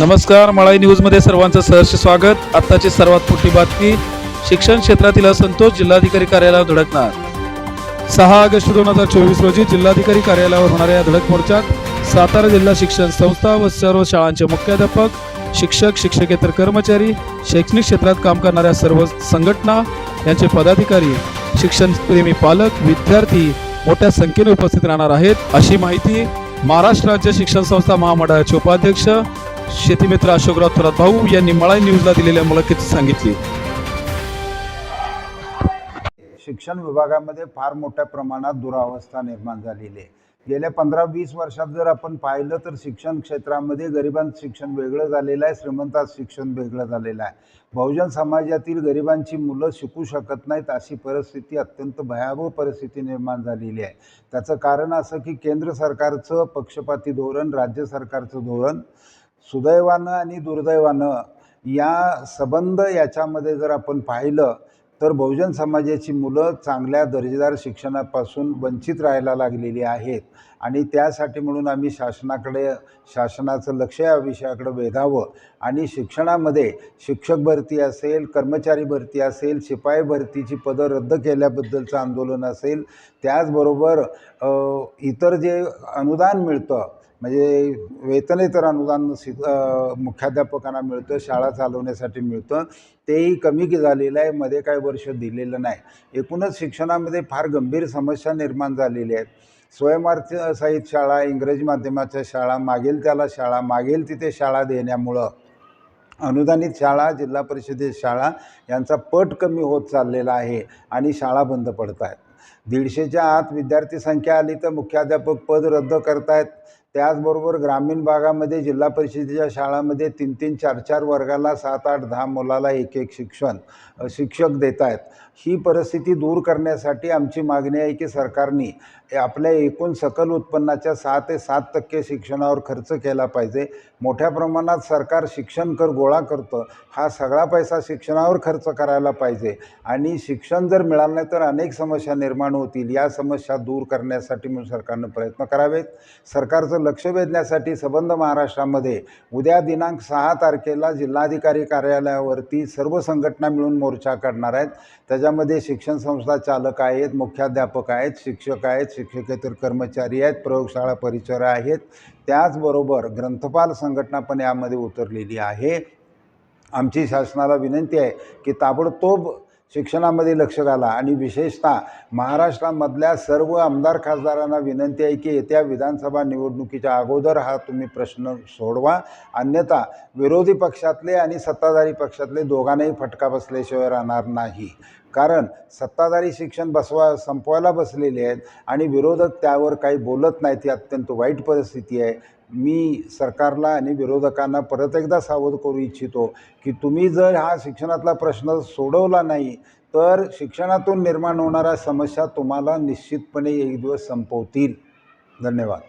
नमस्कार मळाई न्यूजमध्ये सर्वांचं सहर्ष स्वागत. आत्ताची सर्वात मोठी बातमी शिक्षण क्षेत्रातील असंतोष जिल्हाधिकारी कार्यालयावर धडकणार. सहा ऑगस्ट दोन हजार चोवीस रोजी जिल्हाधिकारी कार्यालयावर होणाऱ्या या धडक मोर्चात सातारा जिल्हा शिक्षण संस्था व सर्व शाळांचे मुख्याध्यापक शिक्षक शिक्षकेतर कर्मचारी शैक्षणिक क्षेत्रात काम करणाऱ्या सर्व संघटना यांचे पदाधिकारी शिक्षणप्रेमी पालक विद्यार्थी मोठ्या संख्येने उपस्थित राहणार आहेत. अशी माहिती महाराष्ट्र राज्य शिक्षण संस्था महामंडळाचे उपाध्यक्ष शेतीमित्र अशोकराव थोरात भाऊ यांनी मळाई न्यूजला दिलेल्या मुलाखतीत सांगितली. शिक्षण विभागामध्ये फार मोठ्या प्रमाणात दुरावस्था निर्माण झालेली आहे. गेल्या पंधरा वीस वर्षात जर आपण पाहिलं तर शिक्षण क्षेत्रामध्ये गरिबांचं शिक्षण वेगळं झालेलं आहे श्रीमंताचं शिक्षण वेगळं झालेलं आहे. बहुजन समाजातील गरिबांची मुलं शिकू शकत नाहीत अशी परिस्थिती अत्यंत भयावह परिस्थिती निर्माण झालेली आहे. त्याचं कारण असं की केंद्र सरकारचं पक्षपाती धोरण राज्य सरकारचं धोरण सुदैवानं आणि दुर्दैवानं या संबंध याच्यामध्ये जर आपण पाहिलं तर बहुजन समाजाची मुलं चांगल्या दर्जेदार शिक्षणापासून वंचित राहायला लागलेली आहेत. आणि त्यासाठी म्हणून आम्ही शासनाकडे शासनाचं लक्ष या विषयाकडे वेधावं. आणि शिक्षणामध्ये शिक्षक भरती असेल कर्मचारी भरती असेल शिपाई भरतीची पदं रद्द केल्याबद्दलचं आंदोलन असेल त्याचबरोबर इतर जे अनुदान मिळतं म्हणजे वेतनेतर अनुदान शि मुख्याध्यापकांना मिळतं शाळा चालवण्यासाठी मिळतं. तेही कमी की झालेलं आहे मध्ये काही वर्ष दिलेलं नाही. एकूणच शिक्षणामध्ये फार गंभीर समस्या निर्माण झालेल्या आहेत. स्वयंअर्थसहित शाळा इंग्रजी माध्यमाच्या शाळा मागेल त्याला शाळा मागेल तिथे शाळा देण्यामुळं अनुदानित शाळा जिल्हा परिषदेत शाळा यांचा पट कमी होत चाललेला आहे आणि शाळा बंद पडत आहेत दीडशेच्या आत विद्यार्थी संख्या आली तर मुख्याध्यापक पद रद्द करतायत. त्याचबरोबर ग्रामीण भागामध्ये जिल्हा परिषदेच्या शाळामध्ये तीन तीन चार चार वर्गाला सात आठ दहा मुलाला एक एक शिक्षण शिक्षक देत आहेत ही परिस्थिती दूर करण्यासाठी आमची मागणी आहे की सरकारने आपल्या एकूण सकल उत्पन्नाच्या सहा ते सात टक्के शिक्षणावर खर्च केला पाहिजे. मोठ्या प्रमाणात सरकार शिक्षण कर गोळा करतं हा सगळा पैसा शिक्षणावर खर्च करायला पाहिजे. आणि शिक्षण जर मिळालं नाही तर अनेक समस्या निर्माण होतील या समस्या दूर करण्यासाठी म्हणून सरकारनं प्रयत्न करावेत. सरकारचं लक्ष वेधण्यासाठी सबंध महाराष्ट्रामध्ये उद्या दिनांक सहा तारखेला जिल्हाधिकारी कार्यालयावरती सर्व संघटना मिळून मोर्चा काढणार आहेत. त्याच्यामध्ये शिक्षण संस्था चालक आहेत मुख्याध्यापक आहेत शिक्षक आहेत शिक्षकेतर कर्मचारी आहेत प्रयोगशाळा परिचर आहेत. त्याचबरोबर ग्रंथपाल संघटना पण यामध्ये उतरलेली आहे. आमची शासनाला विनंती आहे की ताबडतोब शिक्षणामध्ये लक्ष घाला. आणि विशेषतः महाराष्ट्रामधल्या सर्व आमदार खासदारांना विनंती आहे की येत्या विधानसभा निवडणुकीच्या अगोदर हा तुम्ही प्रश्न सोडवा. अन्यथा विरोधी पक्षातले आणि सत्ताधारी पक्षातले दोघांनाही फटका बसल्याशिवाय राहणार नाही. कारण सत्ताधारी शिक्षण बसवा संपवायला बसलेले आहेत आणि विरोधक त्यावर काही बोलत नाहीत ही अत्यंत वाईट परिस्थिती आहे. मी सरकारला आणि विरोधकांना परत एकदा सावध करू इच्छितो की तुम्ही जर हा शिक्षणातला प्रश्न सोडवला नाही तर शिक्षणातून निर्माण होणाऱ्या समस्या तुम्हाला निश्चितपणे एक दिवस संपवतील. धन्यवाद.